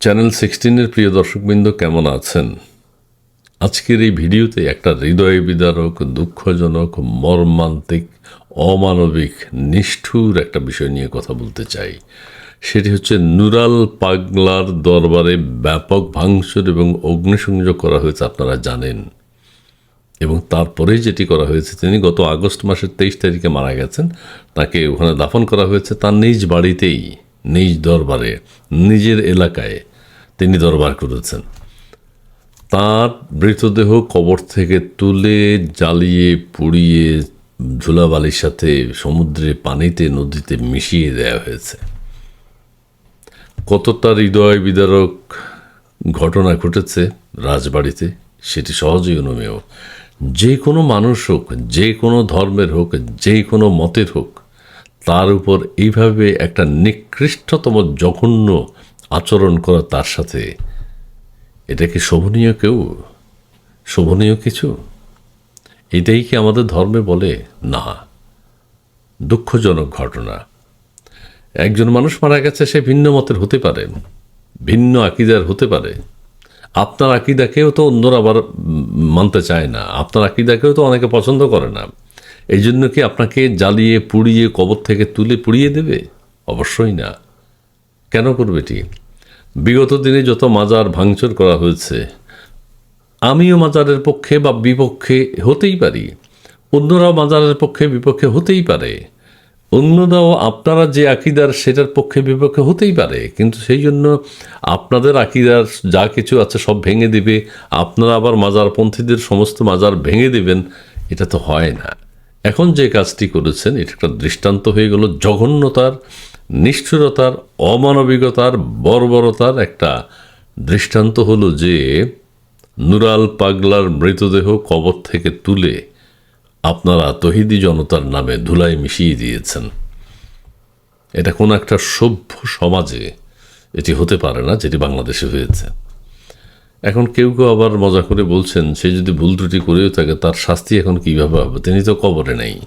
Channel সিক্সটিনের প্রিয় দর্শকবৃন্দ কেমন আছেন? আজকের এই ভিডিওতে একটা হৃদয় বিদারক দুঃখজনক, মর্মান্তিক, অমানবিক, নিষ্ঠুর একটা বিষয় নিয়ে কথা বলতে চাই। সেটি হচ্ছে নুরাল পাগলার দরবারে ব্যাপক ভাঙচুর এবং অগ্নিসংযোগ করা হয়েছে আপনারা জানেন। এবং তারপরে যেটি করা হয়েছে, তিনি গত আগস্ট মাসের তেইশ তারিখে মারা গেছেন। তাকে ওখানে দাফন করা হয়েছে তার নিজ বাড়িতেই। নিজ দরবারে, নিজের এলাকায় তিনি দরবার করেছেন। তার মৃতদেহ কবর থেকে তুলে জ্বালিয়ে, পুড়িয়ে ধুলাবালির সাথে সমুদ্রে পানিতে, নদীতে মিশিয়ে দেওয়া হয়েছে। কতটা হৃদয় বিদারক ঘটনা ঘটেছে রাজবাড়িতে, সেটি সহজেই অনুমেয়। যে কোনো মানুষ হোক, যে কোনো ধর্মের হোক, যে কোনো মতের হোক তার উপর এইভাবে একটা নিকৃষ্টতম জঘন্য আচরণ করা তার সাথে। এটা কি শোভনীয় কেউ? শোভনীয় কিছু? এটাই কি আমাদের ধর্মে বলে? না। দুঃখজনক ঘটনা। একজন মানুষ মারা গেছে, সে ভিন্ন মতের হতে পারে, ভিন্ন আকিদার হতে পারে। আপনার আকিদাকেও তো অন্যরা আবার মানতে চায় না। আপনার আকিদাকেও তো অনেকে পছন্দ করে না। এই জন্য কি আপনাকে জ্বালিয়ে, পুড়িয়ে, কবর থেকে তুলে পুড়িয়ে দেবে? অবশ্যই না। কেন করবে এটি? বিগত দিনে যত মাজার ভাঙচুর করা হয়েছে, আমিও মাজারের পক্ষে বা বিপক্ষে হতেই পারি। অন্যরাও মাজারের পক্ষে বিপক্ষে হতেই পারে। অন্যরাও আপনারা যে আকিদার, সেটার পক্ষে বিপক্ষে হতেই পারে। কিন্তু সেই জন্য আপনাদের আকিদার যা কিছু আছে সব ভেঙে দিবে। আপনারা আবার মাজারপন্থীদের সমস্ত মাজার ভেঙে দিবেন। এটা তো হয় না। এখন যে কাজটি করেছেন, এটা একটা দৃষ্টান্ত হয়ে গেল। জঘন্যতার, নিষ্ঠুরতার, অমানবিকতার, বর্বরতার একটা দৃষ্টান্ত হলো যে, নুরাল পাগলার মৃতদেহ কবর থেকে তুলে আপনারা তহিদি জনতার নামে ধুলায় মিশিয়ে দিয়েছেন। এটা কোন একটা সভ্য সমাজে এটি হতে পারে না, যেটি বাংলাদেশে হয়েছে। এখন কেউ কেউ আবার মজা করে বলছেন, সে যদি ভুল ত্রুটি করেও থাকে, তার শাস্তি এখন কীভাবে হবে? তিনি তো কবরে নেই।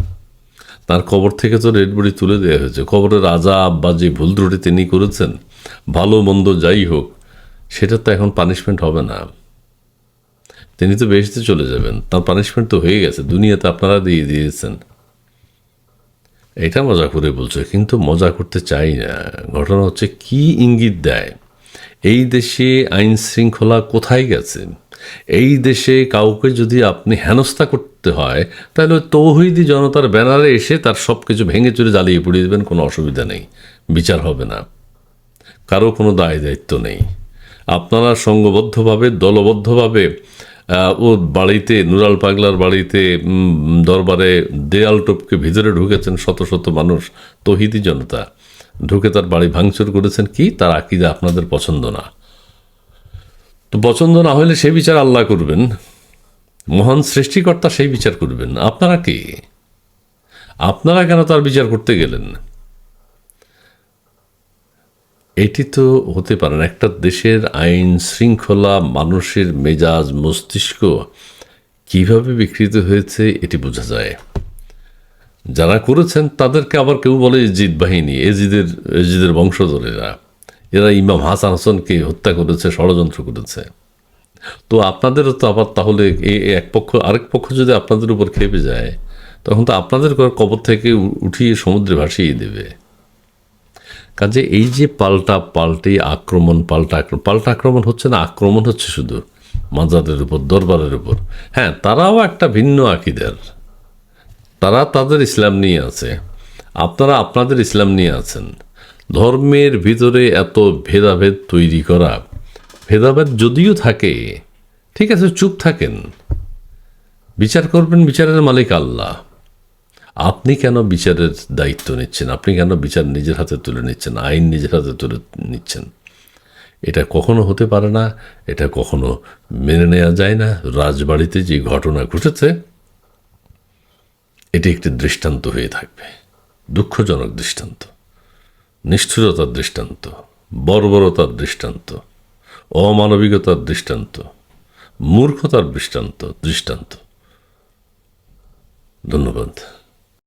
তার কবর থেকে তো রেড বডি তুলে দেওয়া হয়েছে। কবরের রাজা আব্বা যে ভুল ত্রুটি তিনি করেছেন, ভালো মন্দ যাই হোক, সেটা তো এখন পানিশমেন্ট হবে না। তিনি তো বেশিতে চলে যাবেন। তার পানিশমেন্ট তো হয়ে গেছে। দুনিয়াতে আপনারা দিয়ে দিয়েছেন। এটা মজা করে বলছে, কিন্তু মজা করতে চাই না। ঘটনা হচ্ছে, কি ইঙ্গিত দেয়? এই দেশে আইন শৃঙ্খলা কোথায় গেছে? এই দেশে কাউকে যদি আপনি হেনস্থা করতে হয়, তাহলে তৌহিদি জনতার ব্যানারে এসে তার সব কিছু ভেঙে চুরে জ্বালিয়ে পুড়িয়ে দেবেন, কোনো অসুবিধা নেই। বিচার হবে না। কারও কোনো দায় দায়িত্ব নেই। আপনারা সঙ্গবদ্ধভাবে, দলবদ্ধভাবে ওর বাড়িতে, নুরাল পাগলার বাড়িতে দরবারে দেয়াল টপকে ভিতরে ঢুকেছেন শত শত মানুষ, তহিদি জনতা। ঢুকে তার বাড়ি ভাঙচুর করেছেন কি? তার আকিদা আপনাদের পছন্দ না। তো পছন্দ না হলে সেই বিচার আল্লাহ করবেন। মহান সৃষ্টিকর্তা সেই বিচার করবেন। আপনারা কি? আপনারা কেন তার বিচার করতে গেলেন? এটি তো হতে পারে না। একটা দেশের আইন শৃঙ্খলা, মানুষের মেজাজ, মস্তিষ্ক কীভাবে বিকৃত হয়েছে এটি বোঝা যায়। যারা করেছেন, তাদেরকে আবার কেউ বলে এজিদ বাহিনী, এজিদের এজিদের বংশধরেরা। এরা ইমাম হাসান হাসানকে হত্যা করেছে, ষড়যন্ত্র করেছে। তো আপনাদেরও তো আবার তাহলে এ- এক পক্ষ, আরেক পক্ষ যদি আপনাদের উপর খেপে যায়, তখন তো আপনাদের কবর থেকে উঠিয়ে সমুদ্রে ভাসিয়ে দেবে। কাজে এই যে পাল্টা, পাল্টে আক্রমণ, পাল্টা আক্রমণ পাল্টা আক্রমণ হচ্ছে না, আক্রমণ হচ্ছে শুধু মাজারের উপর, দরবারের উপর। হ্যাঁ তারাও একটা ভিন্ন আকিদার। তারা তাদের ইসলাম নিয়ে আছে। আপনারা আপনাদের ইসলাম নিয়ে আছেন। ধর্মের ভিতরে এত ভেদাভেদ তৈরি করা, ভেদাভেদ যদিও থাকে, ঠিক আছে, চুপ থাকেন। বিচার করবেন বিচারের মালিক আল্লাহ। আপনি কেন বিচারের দায়িত্ব নিচ্ছেন? আপনি কেন বিচার নিজের হাতে তুলে নিচ্ছেন? আইন নিজের হাতে তুলে নিচ্ছেন? এটা কখনো হতে পারে না, এটা কখনো মেনে নেওয়া যায় না। রাজবাড়িতে যে ঘটনা ঘটেছে এটি একটি দৃষ্টান্ত হয়ে থাকবে। দুঃখজনক দৃষ্টান্ত, নিষ্ঠুরতার দৃষ্টান্ত, বর্বরতার দৃষ্টান্ত, অমানবিকতার দৃষ্টান্ত, মূর্খতার দৃষ্টান্ত দৃষ্টান্ত। ধন্যবাদ।